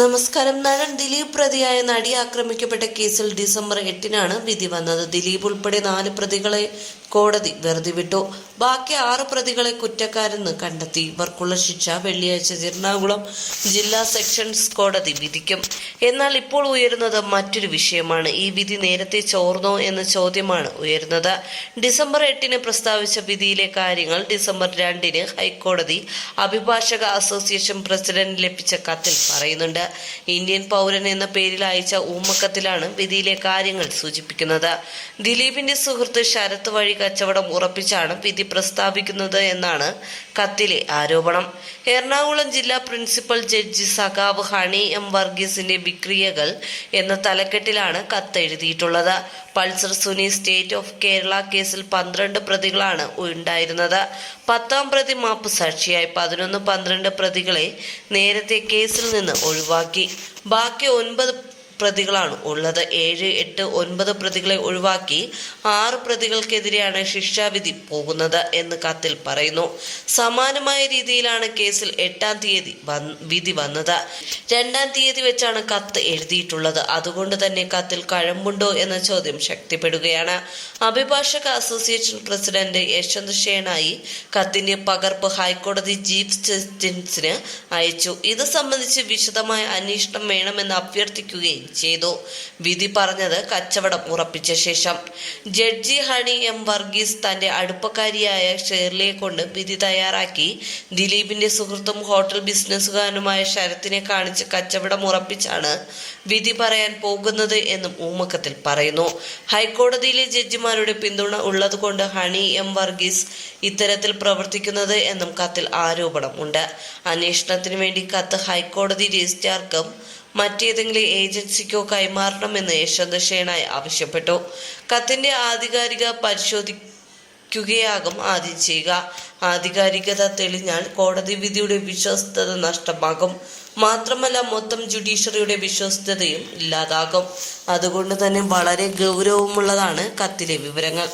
നമസ്കാരം. നടൻ ദിലീപ് പ്രതിയായ നടി ആക്രമിക്കപ്പെട്ട കേസിൽ ഡിസംബർ എട്ടിനാണ് വിധി വന്നത്. ദിലീപ് ഉൾപ്പെടെ നാല് പ്രതികളെ കോടതി വെറുതെ വിട്ടു ബാക്കി ആറ് പ്രതികളെ കുറ്റക്കാരെന്ന് കണ്ടെത്തി. ഇവർക്കുള്ള ശിക്ഷ വെള്ളിയാഴ്ച എറണാകുളം ജില്ലാ സെക്ഷൻസ് കോടതി വിധിക്കും. എന്നാൽ ഇപ്പോൾ ഉയരുന്നത് മറ്റൊരു വിഷയമാണ്. ഈ വിധി നേരത്തെ ചോർന്നോ എന്ന ചോദ്യമാണ് ഉയരുന്നത്. ഡിസംബർ എട്ടിന് പ്രസ്താവിച്ച വിധിയിലെ കാര്യങ്ങൾ ഡിസംബർ രണ്ടിന് ഹൈക്കോടതി അഭിഭാഷക അസോസിയേഷൻ പ്രസിഡന്റ് ലഭിച്ച കത്തിൽ പറയുന്നുണ്ട്. ഇന്ത്യൻ പൗരൻ എന്ന പേരിൽ അയച്ച ഊമക്കത്തിലാണ് വിധിയിലെ കാര്യങ്ങൾ സൂചിപ്പിക്കുന്നത്. ദിലീപിന്റെ സുഹൃത്ത് ശരത് വഴി കച്ചവടം ഉറപ്പിച്ചാണ് വിധി പ്രസ്താവിക്കുന്നത് എന്നാണ് കത്തിലെ ആരോപണം. എറണാകുളം ജില്ലാ പ്രിൻസിപ്പൽ ജഡ്ജി സഖാവ് ഹണി എം വർഗീസിന്റെ വിക്രിയകൾ എന്ന തലക്കെട്ടിലാണ് കത്തെഴുതിയിട്ടുള്ളത്. Pulsar Suni state of Kerala കേസിൽ പന്ത്രണ്ട് പ്രതികളാണ് ഉണ്ടായിരുന്നത്. പത്താം പ്രതി മാപ്പ് സാക്ഷിയായി പതിനൊന്ന് പന്ത്രണ്ട് പ്രതികളെ നേരത്തെ കേസിൽ നിന്ന് ഒഴിവാക്കി. ബാക്കി ഒൻപത് പ്രതികളാണ്. ഉള്ളത് ഏഴ് എട്ട് ഒൻപത് പ്രതികളെ ഒഴിവാക്കി ആറ് പ്രതികൾക്കെതിരെയാണ് ശിക്ഷാവിധി പോകുന്നത് എന്ന് കത്തിൽ പറയുന്നു. സമാനമായ രീതിയിലാണ് കേസിൽ എട്ടാം തീയതി വിധി വന്നത്. രണ്ടാം തീയതി വെച്ചാണ് കത്ത് എഴുതിയിട്ടുള്ളത്. അതുകൊണ്ട് തന്നെ കത്തിൽ കഴമ്പുണ്ടോ എന്ന ചോദ്യം ശക്തിപ്പെടുകയാണ്. അഭിഭാഷക അസോസിയേഷൻ പ്രസിഡന്റ് യശ്വന്ത് കത്തിന്റെ പകർപ്പ് ഹൈക്കോടതി ചീഫ് ജസ്റ്റിസിന് അയച്ചു. ഇത് സംബന്ധിച്ച് വിശദമായ അന്വേഷണം വേണമെന്ന് അഭ്യർത്ഥിക്കുകയും ചെയ്തു. വിധി പറഞ്ഞത് കച്ചവടം ഉറപ്പിച്ച ശേഷം. ജഡ്ജി ഹണി എം വർഗീസ് തന്റെ അടുപ്പക്കാരിയായ ഷേർലിയെ കൊണ്ട് വിധി തയ്യാറാക്കി. ദിലീപിന്റെ സുഹൃത്തും ഹോട്ടൽ ബിസിനസ്സുകാരനുമായ ശരത്തിനെ കാണിച്ച് കച്ചവടം ഉറപ്പിച്ചാണ് വിധി പറയാൻ പോകുന്നത് എന്നും ഊമക്കത്തിൽ പറയുന്നു. ഹൈക്കോടതിയിലെ ജഡ്ജിമാരുടെ പിന്തുണ ഉള്ളതുകൊണ്ട് ഹണി എം വർഗീസ് ഇത്തരത്തിൽ പ്രവർത്തിക്കുന്നത് എന്നും കത്തിൽ ആരോപണം ഉണ്ട് അന്വേഷണത്തിന് വേണ്ടി കത്ത് ഹൈക്കോടതി രജിസ്ട്രാർക്കും മറ്റേതെങ്കിലും ഏജൻസിക്കോ കൈമാറണമെന്ന് ഷേണായി ആവശ്യപ്പെട്ടു. കത്തിന്റെ ആധികാരിക പരിശോധിക്കുകയാകും ആദ്യം ചെയ്യുക. ആധികാരികത തെളിഞ്ഞാൽ കോടതി വിധിയുടെ വിശ്വസ്തത നഷ്ടമാകും. മാത്രമല്ല മൊത്തം ജുഡീഷ്യറിയുടെ വിശ്വസ്തതയും ഇല്ലാതാകും. അതുകൊണ്ട് തന്നെ വളരെ ഗൗരവമുള്ളതാണ് കത്തിലെ വിവരങ്ങൾ.